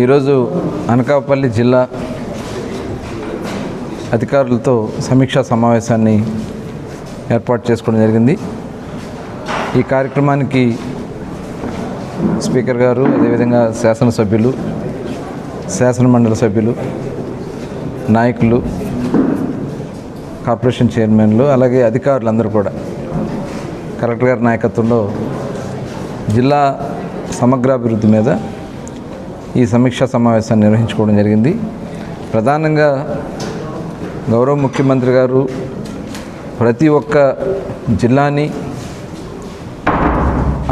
ఈరోజు అనకాపల్లి జిల్లా అధికారులతో సమీక్షా సమావేశాన్ని ఏర్పాటు చేసుకోవడం జరిగింది. ఈ కార్యక్రమానికి స్పీకర్ గారు అదేవిధంగా శాసనసభ్యులు శాసనమండలి సభ్యులు నాయకులు కార్పొరేషన్ చైర్మన్లు అలాగే అధికారులందరూ కూడా కలెక్టర్ గారి నాయకత్వంలో జిల్లా సమగ్రాభివృద్ధి మీద ఈ సమీక్షా సమావేశాన్ని నిర్వహించుకోవడం జరిగింది. ప్రధానంగా గౌరవ ముఖ్యమంత్రి గారు ప్రతి ఒక్క జిల్లాని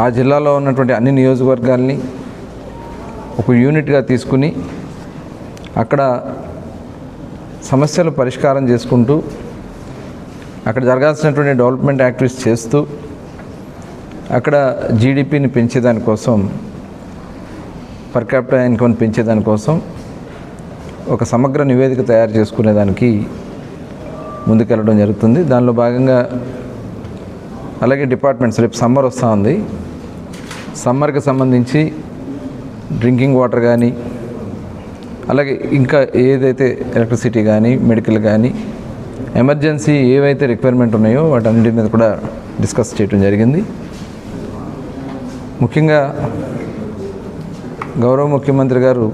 ఆ జిల్లాలో ఉన్నటువంటి అన్ని నియోజకవర్గాల్ని ఒక యూనిట్గా తీసుకుని అక్కడ సమస్యలు పరిష్కారం చేసుకుంటూ అక్కడ జరగాల్సినటువంటి డెవలప్మెంట్ యాక్టివిటీస్ చేస్తూ అక్కడ జీడిపిని పెంచేదానికోసం పర్ క్యాపిటల్ ఇన్కమ్ని పెంచేదానికోసం ఒక సమగ్ర నివేదిక తయారు చేసుకునేదానికి ముందుకెళ్ళడం జరుగుతుంది. దానిలో భాగంగా అలాగే డిపార్ట్మెంట్స్ రేపు సమ్మర్ వస్తూ ఉంది. సమ్మర్కి సంబంధించి డ్రింకింగ్ వాటర్ కానీ అలాగే ఇంకా ఏదైతే ఎలక్ట్రిసిటీ కానీ మెడికల్ కానీ ఎమర్జెన్సీ ఏవైతే రిక్వైర్మెంట్ ఉన్నాయో వాటన్నిటి మీద కూడా డిస్కస్ చేయడం జరిగింది. ముఖ్యంగా గౌరవ ముఖ్యమంత్రి గారు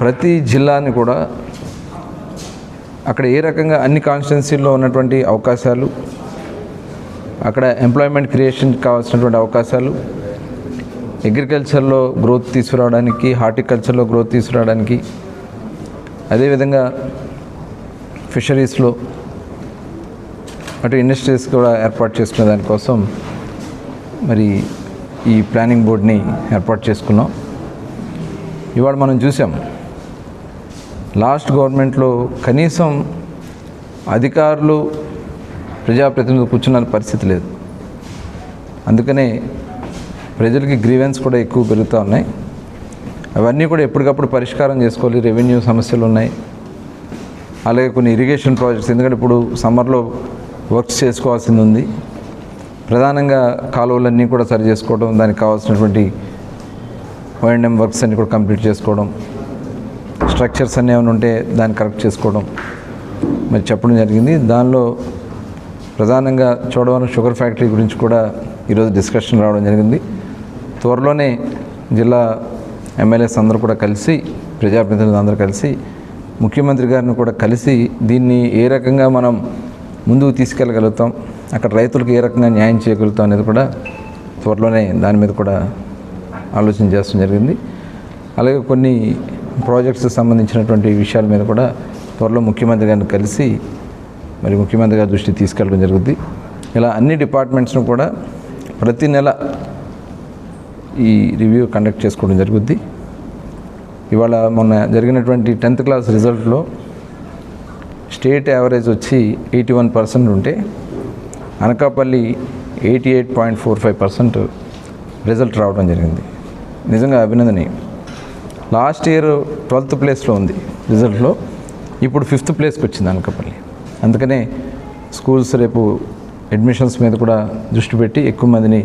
ప్రతి జిల్లాని కూడా అక్కడ ఏ రకంగా అన్ని కాన్స్టిట్యున్సీల్లో ఉన్నటువంటి అవకాశాలు అక్కడ ఎంప్లాయ్మెంట్ క్రియేషన్ కావాల్సినటువంటి అవకాశాలు అగ్రికల్చర్లో గ్రోత్ తీసుకురావడానికి హార్టికల్చర్లో గ్రోత్ తీసుకురావడానికి అదేవిధంగా ఫిషరీస్లో అటు ఇండస్ట్రీస్ కూడా ఏర్పాటు చేసుకునే దానికోసం మరి ఈ ప్లానింగ్ బోర్డ్ని ఏర్పాటు చేసుకున్నాం. ఇవాళ మనం చూసాం లాస్ట్ గవర్నమెంట్లో కనీసం అధికారులు ప్రజాప్రతినిధులు కూర్చున్న పరిస్థితి లేదు. అందుకనే ప్రజలకి గ్రీవెన్స్ కూడా ఎక్కువ పెరుగుతూ ఉన్నాయి. అవన్నీ కూడా ఎప్పటికప్పుడు పరిష్కారం చేసుకోవాలి. రెవెన్యూ సమస్యలు ఉన్నాయి. అలాగే కొన్ని ఇరిగేషన్ ప్రాజెక్ట్స్ ఎందుకంటే ఇప్పుడు సమ్మర్లో వర్క్స్ చేసుకోవాల్సింది ఉంది. ప్రధానంగా కాలువలన్నీ కూడా సరి చేసుకోవడం దానికి కావాల్సినటువంటి ఓఎండ్ఎం వర్క్స్ అన్నీ కూడా కంప్లీట్ చేసుకోవడం స్ట్రక్చర్స్ అన్నీ ఏమైనా ఉంటే దాన్ని కరెక్ట్ చేసుకోవడం మరి చెప్పడం జరిగింది. దానిలో ప్రధానంగా చూడవలన షుగర్ ఫ్యాక్టరీ గురించి కూడా ఈరోజు డిస్కషన్ రావడం జరిగింది. త్వరలోనే జిల్లా ఎమ్మెల్యేస్ అందరూ కూడా కలిసి ప్రజాప్రతినిధులు అందరూ కలిసి ముఖ్యమంత్రి గారిని కూడా కలిసి దీన్ని ఏ రకంగా మనం ముందుకు తీసుకెళ్ళగలుగుతాం. అక్కడ రైతులకు ఏ రకంగా న్యాయం చేయగలుగుతాం అనేది కూడా త్వరలోనే దాని మీద కూడా ఆలోచన చేస్తాం జరిగింది. అలాగే కొన్ని ప్రాజెక్ట్స్ సంబంధించినటువంటి విషయాల మీద కూడా త్వరలో ముఖ్యమంత్రి గారిని కలిసి మరి ముఖ్యమంత్రి గారి దృష్టికి తీసుకెళ్ళడం జరుగుద్ది. ఇలా అన్ని డిపార్ట్మెంట్స్ను కూడా ప్రతి నెల ఈ రివ్యూ కండక్ట్ చేసుకోవడం జరుగుద్ది. ఇవాళ మొన్న జరిగినటువంటి టెన్త్ క్లాస్ రిజల్ట్లో స్టేట్ యావరేజ్ వచ్చి ఎయిటీ వన్ పర్సెంట్ ఉంటే Anakapalli eighty eight point four five percent result రావడం జరిగింది. నిజంగా అభినందనీయం. లాస్ట్ ఇయర్ ట్వెల్త్ ప్లేస్లో ఉంది రిజల్ట్లో. ఇప్పుడు ఫిఫ్త్ ప్లేస్కి వచ్చింది అనకాపల్లి. అందుకనే స్కూల్స్ రేపు అడ్మిషన్స్ మీద కూడా దృష్టి పెట్టి ఎక్కువ మందిని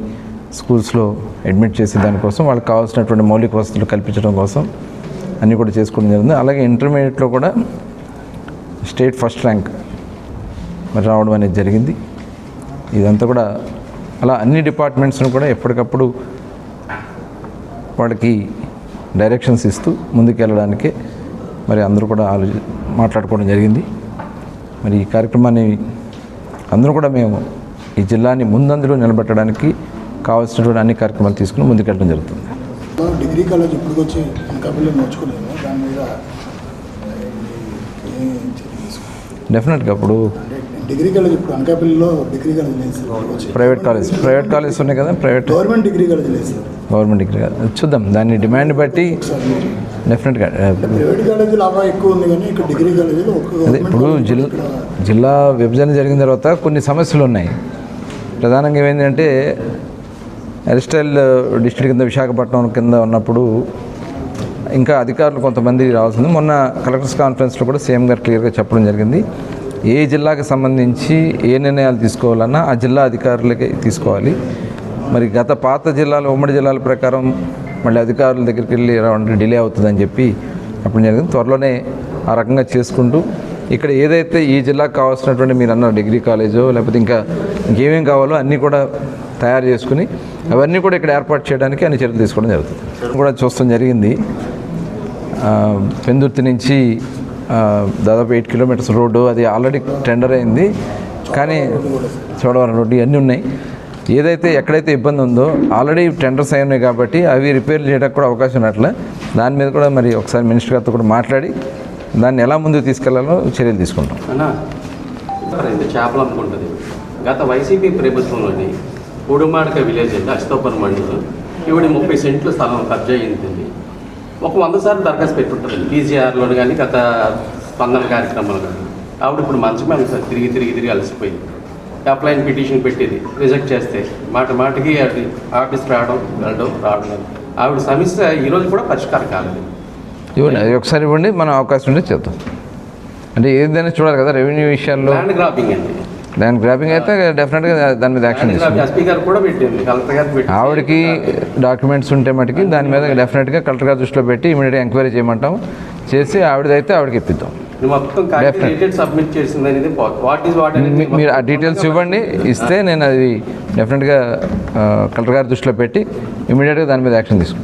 స్కూల్స్లో అడ్మిట్ చేసే దానికోసం వాళ్ళకి కావాల్సినటువంటి మౌలిక వసతులు కల్పించడం కోసం అన్నీ కూడా చేసుకోవడం జరిగింది. అలాగే ఇంటర్మీడియట్లో కూడా స్టేట్ ఫస్ట్ ర్యాంక్ మరి రావడం అనేది జరిగింది. ఇదంతా కూడా అలా అన్ని డిపార్ట్మెంట్స్ను కూడా ఎప్పటికప్పుడు వాళ్ళకి డైరెక్షన్స్ ఇస్తూ ముందుకెళ్ళడానికే మరి అందరూ కూడా ఆలోచి మాట్లాడుకోవడం జరిగింది. మరి ఈ కార్యక్రమాన్ని అందరూ కూడా మేము ఈ జిల్లాని ముందందులో నిలబెట్టడానికి కావాల్సినటువంటి అన్ని కార్యక్రమాలు తీసుకుని ముందుకెళ్ళడం జరుగుతుంది. డిగ్రీ కాలేజ్ ఇప్పటికొచ్చి ఇంకా అనకాపల్లి దాని మీద డెఫినెట్గా ఇప్పుడు అంటే డిగ్రీ కాలేజ్ ఇప్పుడు అనకాపల్లిలో డిగ్రీ కాలేజ్ లేదు sir. Private college private college ఉన్నాయి కదా ప్రైవేట్ గవర్నమెంట్ డిగ్రీ కాలేజ్ లేదు సార్ గవర్నమెంట్ డిగ్రీ. చూద్దాం దాన్ని డిమాండ్ బట్టి డెఫినెట్గా ప్రైవేట్ కాలేజీలో అలా ఎక్కువ ఉంది కానీ ఇక్కడ డిగ్రీ కాలేజీలో అదే ఇప్పుడు కాలేజ్ జిల్లా జిల్లా విభజన జరిగిన తర్వాత కొన్ని సమస్యలు ఉన్నాయి ప్రధానంగా ఏమైందంటే అరిస్టైల్ డిస్ట్రిక్ట్ కింద విశాఖపట్నం కింద ఉన్నప్పుడు ఇంకా అధికారులు కొంతమంది రావాల్సింది. మొన్న కలెక్టర్స్ కాన్ఫరెన్స్లో కూడా సీఎం గారు క్లియర్గా చెప్పడం జరిగింది. ఏ జిల్లాకి సంబంధించి ఏ నిర్ణయాలు తీసుకోవాలన్నా ఆ జిల్లా అధికారులకే తీసుకోవాలి. మరి గత పాత జిల్లాలు ఉమ్మడి జిల్లాల ప్రకారం మళ్ళీ అధికారుల దగ్గరికి వెళ్ళి రావడానికి డిలే అవుతుందని చెప్పి అప్పుడు జరిగింది. త్వరలోనే ఆ రకంగా చేసుకుంటూ ఇక్కడ ఏదైతే ఈ జిల్లాకు కావాల్సినటువంటి మీరు అన్న డిగ్రీ కాలేజో లేకపోతే ఇంకా ఇంకేమేం కావాలో అన్నీ కూడా తయారు చేసుకుని అవన్నీ కూడా ఇక్కడ ఏర్పాటు చేయడానికి అన్ని చర్యలు తీసుకోవడం జరుగుతుంది. కూడా చూస్తాం జరిగింది. పెందుర్తి నుంచి దాదాపు ఎయిట్ కిలోమీటర్స్ రోడ్డు అది ఆల్రెడీ టెండర్ అయింది. కానీ చోడవరం రోడ్డు ఇవన్నీ ఉన్నాయి. ఏదైతే ఎక్కడైతే ఇబ్బంది ఉందో ఆల్రెడీ టెండర్స్ అయి ఉన్నాయి కాబట్టి అవి రిపేర్ చేయడానికి కూడా అవకాశం ఉన్నట్లే. దాని మీద కూడా మరి ఒకసారి మినిస్టర్ గారితో కూడా మాట్లాడి దాన్ని ఎలా ముందుకు తీసుకెళ్ళాలో చర్యలు తీసుకుంటాం. చేపలు అనుకుంటుంది. గత వైసీపీ ప్రభుత్వంలోని కూడుమాడక విలేజ్ అండి అష్టోపర్ మండలం ఈవిడ ముప్పై సెంట్లు స్థలం కబ్జా అయింది. ఒక వంద సార్లు దరఖాస్తు పెట్టుంటుంది పీజీఆర్లో కానీ గత స్పందన కార్యక్రమాలు కానీ ఆవిడ ఇప్పుడు మంచమే సార్ తిరిగి తిరిగి తిరిగి అలసిపోయింది. అప్లైన్ పిటిషన్ పెట్టేది. రిజెక్ట్ చేస్తే మాట మాటకి అది ఆఫీస్ రావడం వెళ్ళడం రావడం. ఆవిడ సమస్య ఈరోజు కూడా పరిష్కారం కాలేదు. ఇవ్వండి అది ఒకసారి ఇవ్వండి. మనం అవకాశం ఉంటే చేద్దాం. అంటే ఏదైనా చూడాలి కదా రెవెన్యూ విషయాల్లో ల్యాండ్ గ్రాపింగ్ అండి. దాని గ్రాపింగ్ అయితే డెఫినెట్గా దాని మీద యాక్షన్ తీసుకుంటాం ఆవిడకి డాక్యుమెంట్స్ ఉంటే మటుకి దాని మీద డెఫినెట్గా కలెక్టర్ గారి దృష్టిలో పెట్టి ఇమీడియట్గా ఎంక్వైరీ చేయమంటాం. చేసి ఆవిడదైతే ఆవిడకి ఇప్పిద్దాం. మీరు ఆ డీటెయిల్స్ ఇవ్వండి ఇస్తే నేను అది డెఫినెట్గా కలెక్టర్ గారి దృష్టిలో పెట్టి ఇమీడియట్గా దాని మీద యాక్షన్ తీసుకుంటాం.